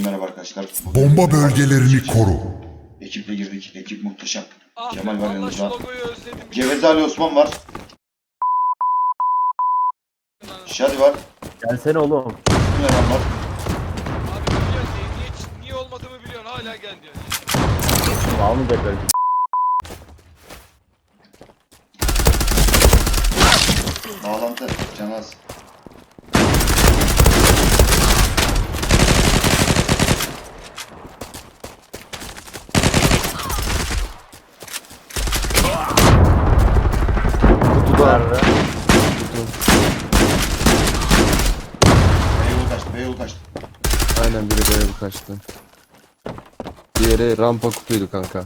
Herkese merhaba arkadaşlar. Bomba bölgelerini koru. Ekiple girdik. Ekip muhteşem. Ah Kemal var yanımızda. Cevezi Ali Osman var. Şadi var. Gelsene oğlum. Eren var. Abi biliyorsun niye, niye, olmadığımı biliyorsun hala gel diyor. Almayacak belki. Bağlantı. Canaz. Kutuda. Nerede? Beyoğlu kaçtı. Beyoğlu kaçtı. Aynen biri böyle kaçtı. Diğeri rampa kutuydu kanka.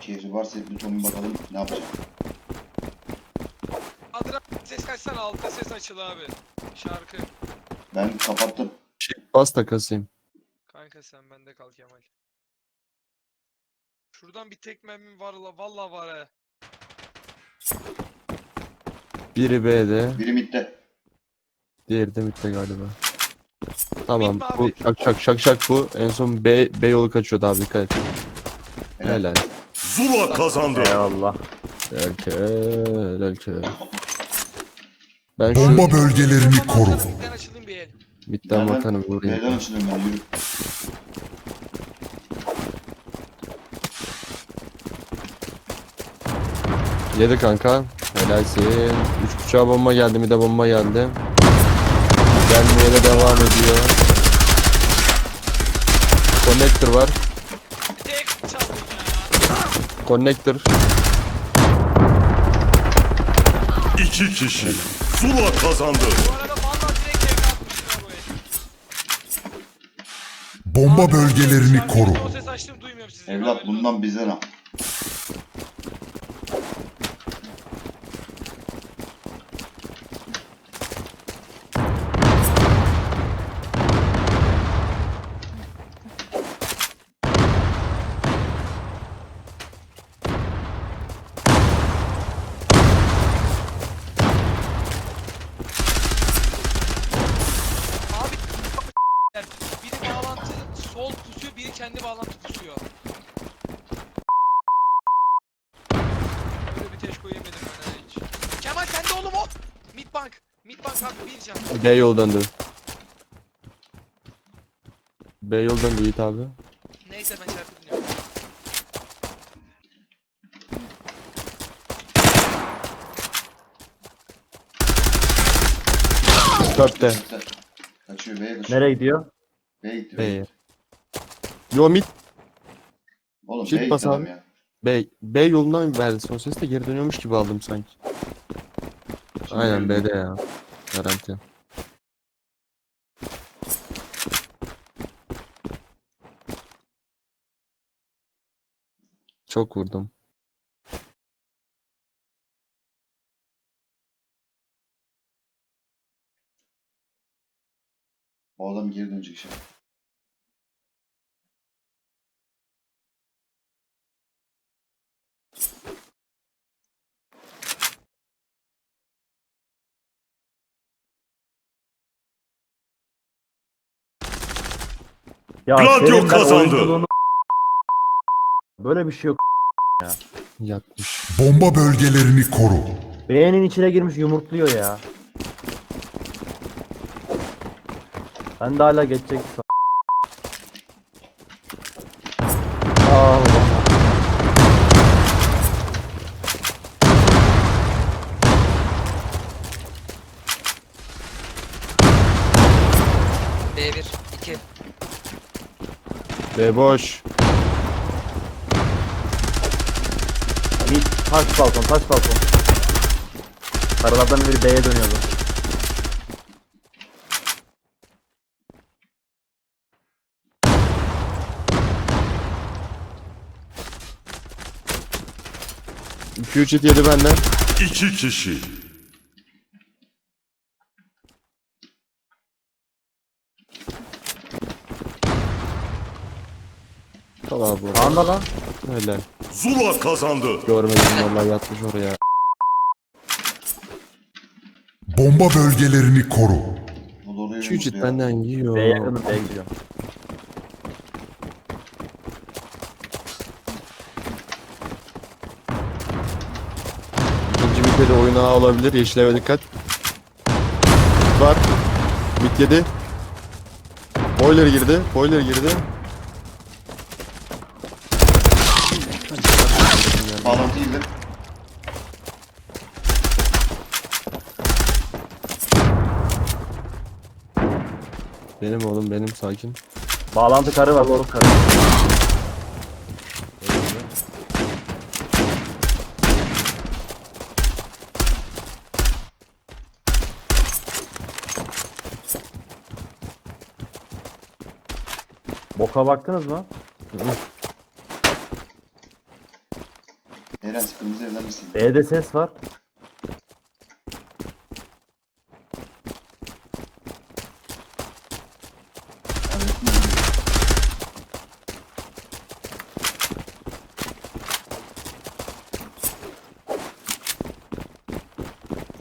Keyfi varsa butonun bakalım ne yapacak. Adra ses kaçsana altta ses açıl abi. Şarkı. Ben kapattım. Bas da kasayım. Kanka sen bende kal Kemal. Şuradan bir tekmem var la valla var he. Biri B'de, Biri midde. diğeri de midde galiba. Tamam Mid bu şak şak şak şak bu. En son B, B yolu kaçıyordu abi dikkat et. Helal. Helal. Zula kazandı. Eyvallah. Belki, belki. Ben şu Bomba bölgelerini koru. sen midden açılayım bir el. midden Nereden? bakanı vurayım. Neden açılıyorum ben yürü. Yedi kanka. Helalsin. Üç buçuğa bomba geldi, bir de bomba geldi. Gelmeye de devam ediyor. Connector var. Connector. İki kişi. Zula kazandı. Bomba bölgelerini koru. Evlat bundan bize ne? Abi biri bağlantı sol pusuyor, biri kendi bağlantı pusuyor. Böyle bir teşko yemedim ben hiç. Kemal sen de oğlum o. Midbank. Midbank abi bir can. B yol döndü. B yol döndü Yiğit abi. Neyse ben şarkı dinliyorum. Midde. Kaçıyor B'ye kaçıyor. Nereye gidiyor? B'ye gitti. B'ye. Yo mid. Oğlum B'ye bas abi. ya. B, B yolundan verdi son ses de geri dönüyormuş gibi aldım sanki. Şimdi Aynen B'de ya. Garanti. Çok vurdum. O adam geri dönecek şimdi. Ya Gladio senin ben kazandı. oyunculuğunu- Böyle bir şey yok. Yatmış. Bomba bölgelerini koru. Beğenin içine girmiş yumurtluyor ya. Ben de hala geçecek. Allah. B1, 2. B boş. Mid taş balkon taş balkon. Karalardan biri B'ye dönüyordu. İki üç hit yedi benden. İki kişi. Bu. Anda lan. Helal. Zula kazandı. Görmedim vallahi yatmış oraya. Bomba bölgelerini koru. Yumrukluyor. benden yiyor. B'ye yakınım B'ye gidiyor. İkinci de oyuna olabilir. Yeşil eve dikkat. Var. Mid yedi. Boiler girdi. Boiler girdi. Bağlantı girdi. Benim oğlum benim sakin. Bağlantı karı var. Doğru karı. Boka baktınız mı? Eren kırmızı evden misin? B'de ses var.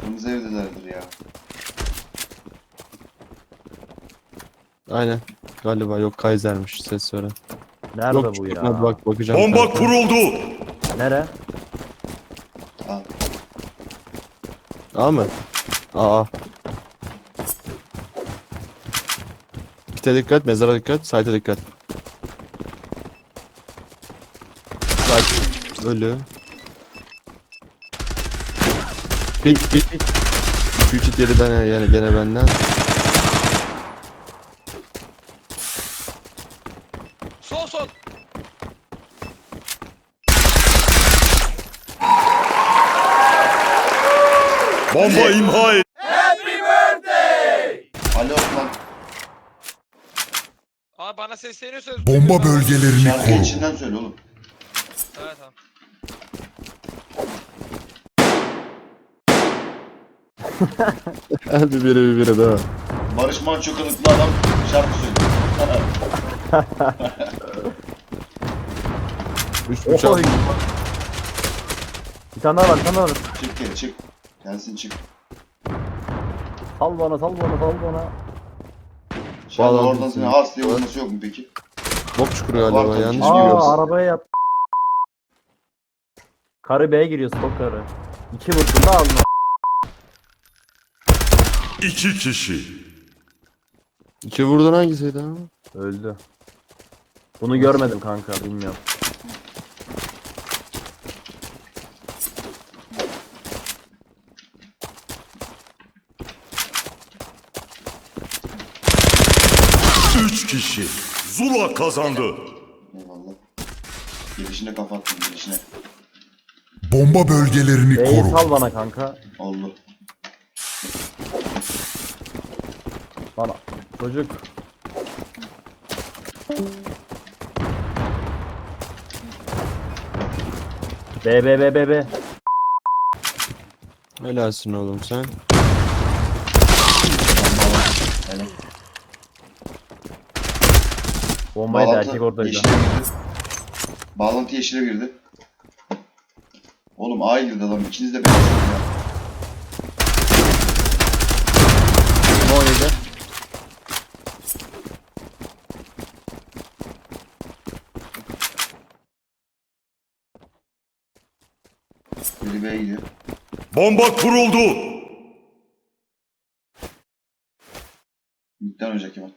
Kırmızı evdelerdir ya. Aynen. Galiba yok Kaiser'miş ses veren. Nerede Yok bu ya? bak bakacağım. Bomba kanka. kuruldu. Nere? A mı? Aa. Kite dikkat, mezara dikkat, site'e dikkat. Site ölü. Pik pik pik. 3 hit yeriden yani gene benden. Sol sol. Bomba imha et. Ali Osman Aa bana sesleniyorsanız. Bomba bölgelerini şarkı koru. içinden söyle oğlum. Evet tamam. Hadi biri bir biri daha. Barış Manço kılıklı adam şarkı söylüyor. 3 bıçak. Bir tane daha var, bir tane daha var. çık geri çık. Gelsin çık. Sal bana, sal bana, sal bana. Şimdi Bağlantı oradan seni seni- has diye vurması yok mu peki? Bok çukuru Var galiba tabii, yanlış kesin mı biliyoruz. Aa, arabaya yat. Karı B'ye giriyor, stok karı. İki vurdum da alma. İki kişi. İki vurdun hangisiydi ama? Öldü. Bunu görmedim kanka, bilmiyorum. Kişi. Zula kazandı. Eyvallah. Gelişine kafa attım gelişine. Bomba bölgelerini B'yi koru. sal bana kanka. Oldu. Bana. Çocuk. B B B B B. Helalsin oğlum sen. Bombayı da Bağlantı erkek oradaydı. yeşile girdi. Bağlantı yeşile girdi. Oğlum A'ya girdi adam. İkiniz de beni ya. 17. Biri B'ye gidiyor. Bomba kuruldu. Midden önce Kemal.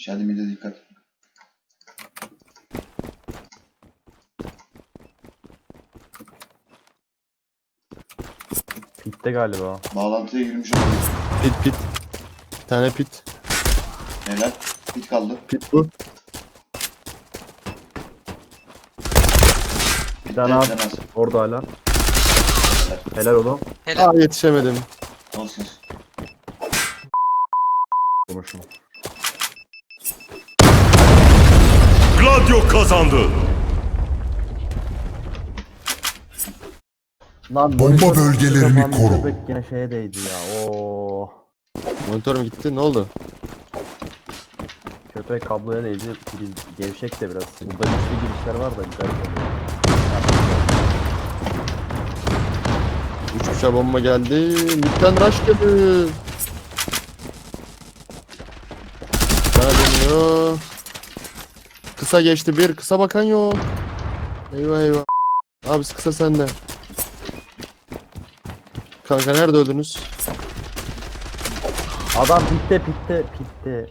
Şadi midde dikkat. Bitti galiba. Bağlantıya girmiş olabilir. Pit pit. Bir tane pit. Helal. Bit kaldı. Pit bu. Bir tane. Demez. Orada hala. Helal oğlum. Helal. Aa yetişemedim. Olsun. Konuşma. Gladio kazandı. Lan Bomba bölgelerini koru. Köpek yine şeye değdi ya. Oo. Monitörüm gitti. Ne oldu? Köpek kabloya değdi. Priz gevşek de biraz. Burada güçlü girişler var da garip oluyor. Üç kuşa bomba geldi. Midden rush geldi. Bana dönüyor. Kısa geçti bir. Kısa bakan yok. Eyvah eyvah. Abi kısa sende. Kanka nerede öldünüz? Adam pitte pitte pitte.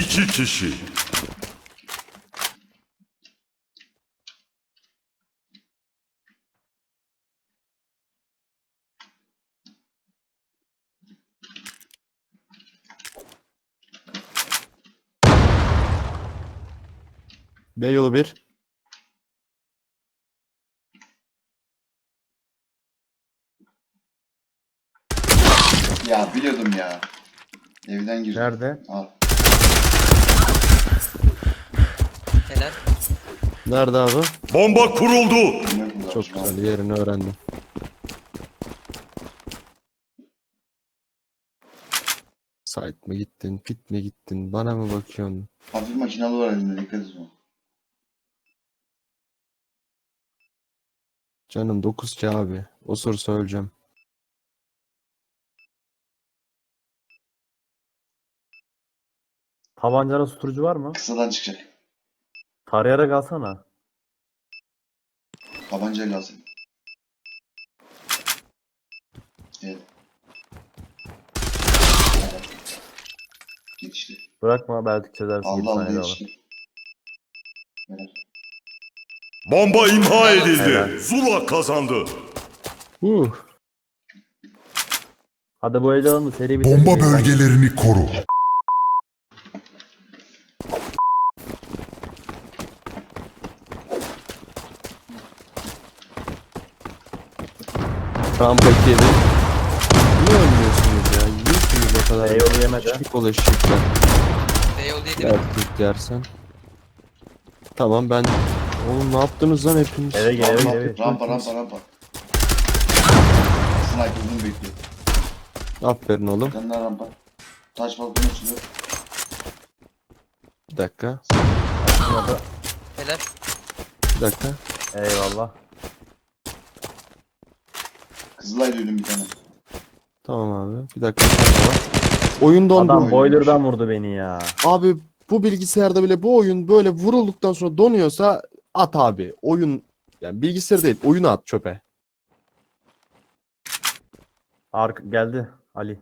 İki kişi. B yolu bir. Ya biliyordum ya. Evden girdim. Nerede? Al. Helal. Nerede abi? Bomba kuruldu. Çok güzel yerini öğrendim. Site mi gittin, pit mi gittin, bana mı bakıyorsun? Hafif makinalı var elimde dikkat et Canım 9 abi. Osur söyleyeceğim. Tabancana susturucu var mı? Kısadan çıkacak. Tarayarak alsana. Tabancayla alsın. Evet. Geçti. Bırakma belki çözersin. Allah 7 Allah saniyede alır. geçti. Evet. Bomba imha edildi. Zula kazandı. Huh. Hadi bu elde alalım da seri bitirelim. Bomba bölgelerini koru. 2 yedi. Niye ölmüyorsunuz ya? Yiyorsunuz o kadar. Eyvallah yemedi. Eşlik ol eşlikler. Beyol yedi mi? Erkek yersen. Tamam ben... Oğlum ne yaptınız lan hepiniz? Eve gel eve Rampa, gel. eve. rampa, rampa, rampa. Sniper bunu bekliyor. Aferin oğlum. Daha rampa. Taş balkonu açılıyor. Bir dakika. Helal. Bir dakika. Eyvallah. Kızılay duydum bir tane. Tamam abi. Bir dakika. bir dakika. Oyun dondu. Adam boiler'dan vurdu beni ya. Abi bu bilgisayarda bile bu oyun böyle vurulduktan sonra donuyorsa at abi. Oyun yani bilgisayar değil oyunu at çöpe. Ark geldi Ali.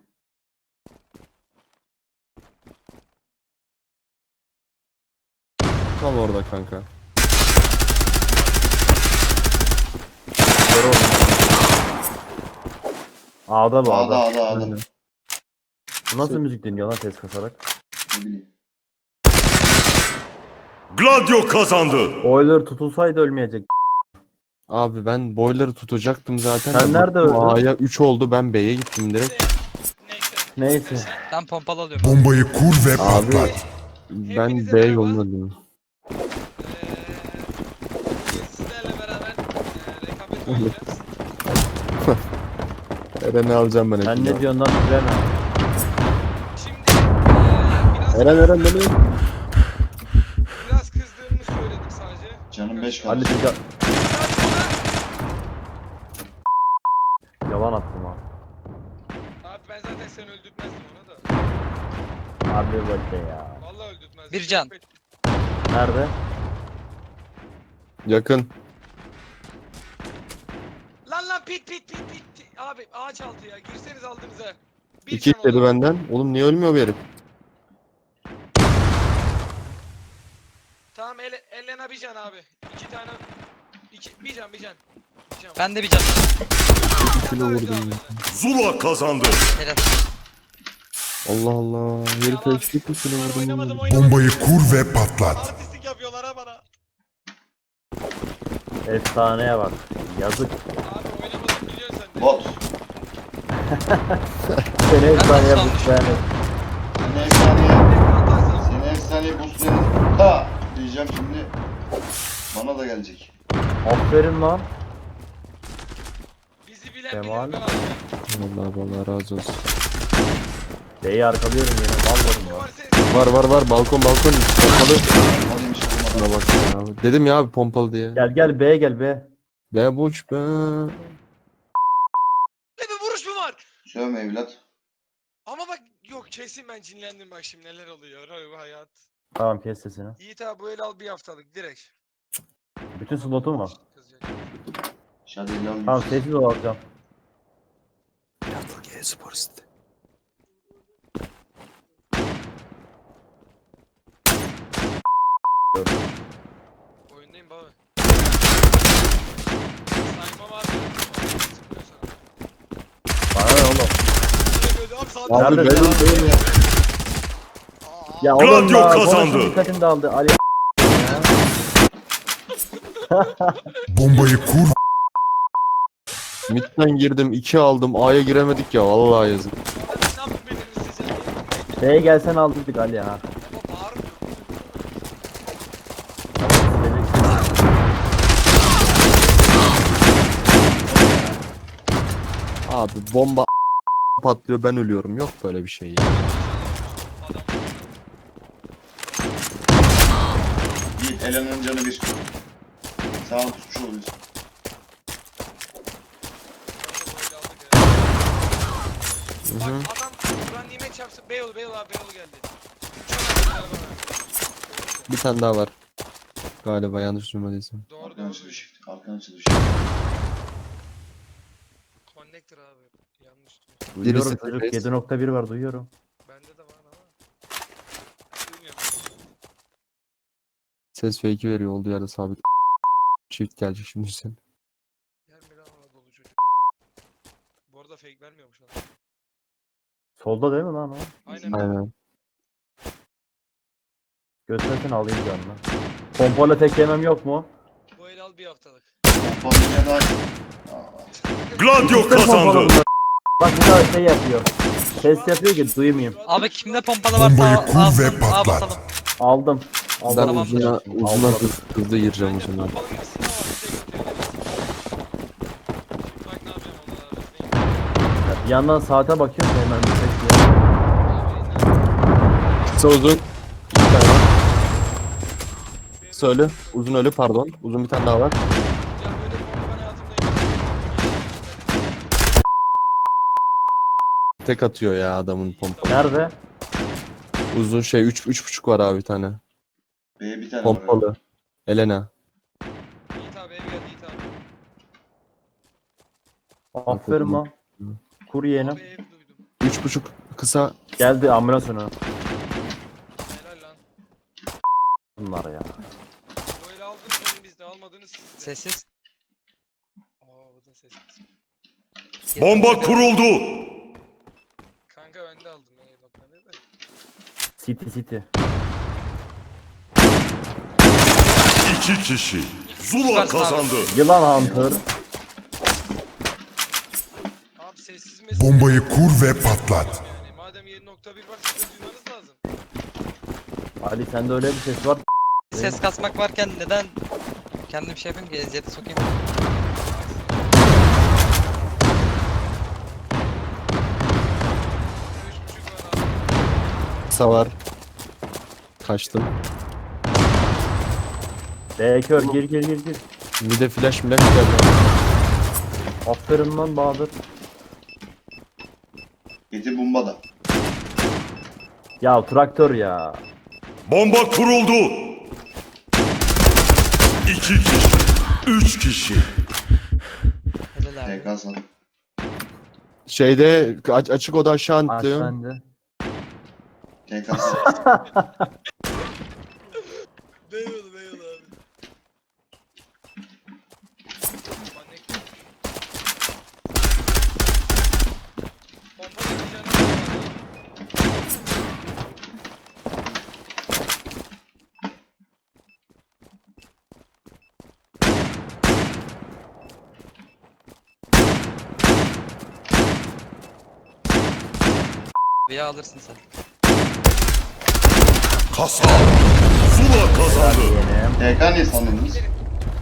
Tam orada kanka. Oldum. A'da bu Ağda A'da. ağda ağda. Aynen. Bu Nasıl müzik dinliyor lan ses kasarak? Ne bileyim. Gladio kazandı. Boiler tutulsaydı ölmeyecek. Abi ben boiler'ı tutacaktım zaten. Sen de nerede öldün? A'ya 3 oldu ben B'ye gittim direkt. Neyse. Neyse. Ben pompalı alıyorum. Bombayı kur ve Abi patlat. ben Hepinize B merhaba. yoluna döndüm. Eee, Sizlerle beraber eee, rekabet oynayacağız. Eren'i alacağım ben Sen ne diyorsun lan Güven? Şimdi eee, biraz, Eren Eren beni. 25 kaldı. Halil Yalan attım ha. Abi ben zaten seni öldürtmezdim ona da. Abi bak be ya. Vallahi öldürtmezdim. Bir can. Nerede? Yakın. Lan lan pit pit pit pit. Abi ağaç altı ya. Girseniz aldınıza. Bir İki can dedi benden. Oğlum niye ölmüyor bu herif? Elena bir can abi. İki tane. İki, bir can bir can. Bir can. Ben de bir can. kilo vurdum ya. Zula kazandı. Helal. Allah Allah. Herif Yalan. mi Ben vurdum? oynamadım ya? oynamadım. Bombayı kur ve patlat. Artistik yapıyorlar ha bana. Efsaneye bak. Yazık. Abi oynamadım biliyorsun sen de. Bot. Seni efsaneye bu yani. Seni efsaneye. Seni efsaneye. Ha diyeceğim şimdi. Bana da gelecek. Aferin lan. bizi bilen Kemal. abi. Vallahi vallahi razı olsun. B'yi arkalıyorum yine. Vallahi Var var. Var var var balkon balkon pompalı. Alayım işte bulmadım. Şuna bak ya abi. Dedim ya abi pompalı diye. Gel gel B'ye gel B. Be boş be. Ne bir vuruş mu var? Sövme evlat. Ama bak yok kesin ben cinlendim bak şimdi neler oluyor. Ay bu hayat. Tamam kes sesini. Yiğit abi bu el al bir haftalık direkt. Bütün slotum var. Kızacak. Tamam sessiz ol alacağım. Yatılı G Spor City. Oyundayım baba. Sıkmıyor sana. Bana ne oğlum? Abi benim benim ya. Ya oğlum Gladio ya. kazandı. De aldı. Ali Bombayı kur Mid'den girdim 2 aldım A'ya giremedik ya vallahi yazık. Ne yaptın benim size? B'ye gelsen aldırdık Ali. Ama bağırmıyor. Abi bomba patlıyor ben ölüyorum yok böyle bir şey ya. Yiğit Elen'in canı bir. Sağ ol tutmuş oluyorsun. Bak adam Kur'an nimet çarpsın Beyoğlu Beyoğlu abi Beyoğlu geldi. Çok araba. Bir tane daha var. Galiba yanlış duymadıysam. Doğru Arkana doğru. çalış. Arkana çalış. Connector abi. Yanlış. Duyuyorum Birisi çocuk reis. 7.1 var duyuyorum. Bende de var ama. Duymuyorum. Ses fake'i veriyor olduğu yerde sabit. Çift gelecek şimdi sen. Yer mi lan Anadolu çocuk? Bu arada fake vermiyormuş adam. Solda değil mi lan o? Aynen. Aynen. Göstersen alayım canını. Pompalı tek yemem yok mu? Bu el al bir haftalık. Pompalıya da... Gladio kazandı. Bak bir daha şey yapıyor. Ses yapıyor ki duymayayım. Abi kimde pompalı varsa Bombayı al, kur alsın, ve al patlat. basalım. Aldım. Ben. Tamamdır. uzuna, uzuna hız, hızlı gireceğim uzuna. yandan saate bakıyorum da hemen bir ya. Kısa uzun. Bir tane var. Söyle. Uzun ölü pardon. Uzun bir tane daha var. Tek atıyor ya adamın pompa. Nerede? Uzun şey 3 üç, buçuk var abi bir tane. B'ye bir tane var. Pompalı. Elena. Yiğit abi ev geldi Yiğit abi. Aferin lan. Kur yeğenim. Abi ev duydum. Üç buçuk kısa. Geldi ambulans önü. Helal lan. Bunlar ya. Bu eli aldınız senin bizde almadınız. Sessiz. Aa bu da sessiz. Bomba kuruldu. Kanka ben de aldım. Ee, bak ben de. City City. İki kişi. Zula kazandı. Yılan Hunter. Sessiz. Bombayı kur ve patlat. Yani madem 7.1 var siz de duymanız lazım. Ali sende öyle bir ses var. Ses kasmak varken neden kendim şey yapayım ki eziyete sokayım? Kısa var. Kaçtım. B kör gir gir gir gir. Bir de flash flash geldi. Aferin lan Bahadır. Yedi bomba da. Ya traktör ya. Bomba kuruldu. İki kişi. Üç kişi. Helal abi. TK sana. Şeyde aç- açık oda attı. sende. TK sana. Veya alırsın sen. Kasap. Zula kazandı. TK niye sandınız?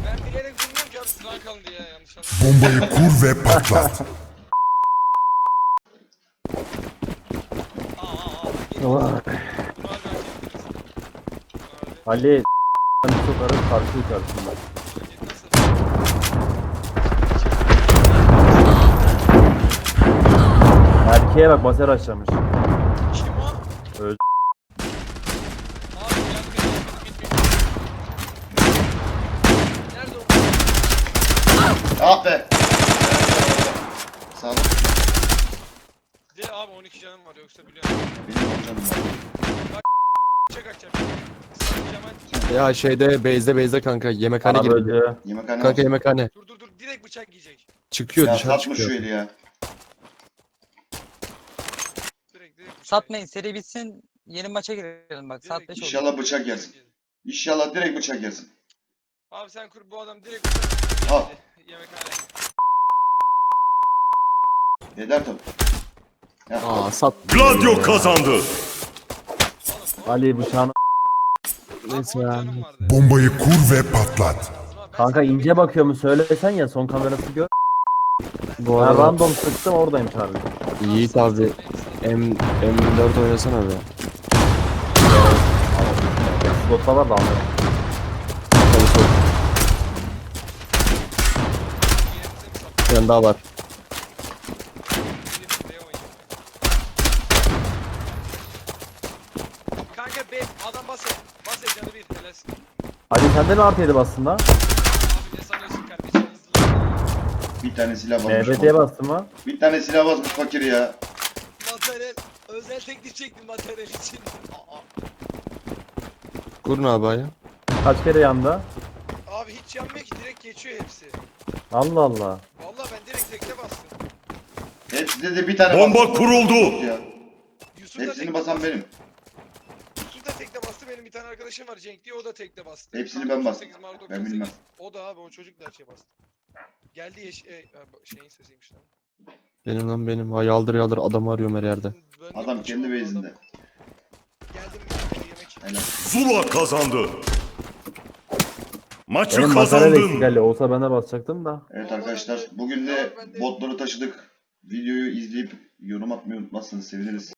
Ben bilerek bilmiyorum ki basacağım sıran kalın diye yanlış anladım. Bombayı kur ve patlat. Aa. Bunu. Ali hani çok arası karşı yukarısında. Nasıl? Erkeğe bak baser açlamış. Kim o? Öldü. Abi gel gel. Git git. Nerede o? Ah be. Sağ ol. De abi 12 canım var yoksa biliyorum. Benim amcam var. Bıçak açacağım. Ya şeyde base'de base'de kanka yemekhane girdi. öldü. Yemekhane Kanka yemekhane. Dur dur dur direkt bıçak giyecek. Çıkıyor Ya dışarı satma şu çıkıyor. eli ya. Direkt direkt bıçak. Satmayın seri bitsin. Yeni maça girelim bak. Saat 5 oldu. İnşallah bıçak yersin. İnşallah direkt bıçak yersin. Abi sen kur bu adam direkt bıçak. Al. Yemekhane. Eder tabii. Ya, Aa sat. Gladio kazandı. Ali bıçağını Neyse ya. Bombayı kur ve patlat. Kanka ince bakıyor mu söylesen ya son kamerası gör. Bu Ben arada random sıktım oradayım Charlie. Yiğit abi M M4 oynasana be. Slotta var da anladım. Hadi sok. Yerinize mi sattın? Bir tane daha var. Kanka be adam bas et. Bas et canı bir helalsin. Ali sende mi artı yedi bastın lan? Abi ne sanıyorsun kardeşim hızlı. bir tane silah basmış. EBT'ye bastın mı? Bir tane silah basmış fakir ya. Materyal özel teklif çektim materyal için. Aa, Kurun abi ya. Kaç kere yandı? abi hiç yanmıyor ki direkt geçiyor hepsi. Allah Allah. Hepsinde de bir tane Bomba kuruldu. Ya. Yusuf da Hepsini basan bastı. benim. Yusuf da tekte bastı. Benim bir tane arkadaşım var Cenk diye o da tekte bastı. Hepsini ben 98 bastım. Mart Ben 98. bilmem. O da abi o çocuk da her şeye bastı. Geldi yeş e, ha, bu şeyin sesiymiş lan. Benim lan benim. Ha yaldır yaldır adam arıyorum her yerde. Ben de Adam kendi adam. base'inde. Geldim yemek yemek. Helal. Zula kazandı. Maçı Benim eksik kazandın. Ali. Olsa ben de basacaktım da. Evet arkadaşlar bugün de- botları taşıdık. Videoyu izleyip yorum atmayı unutmazsanız seviniriz.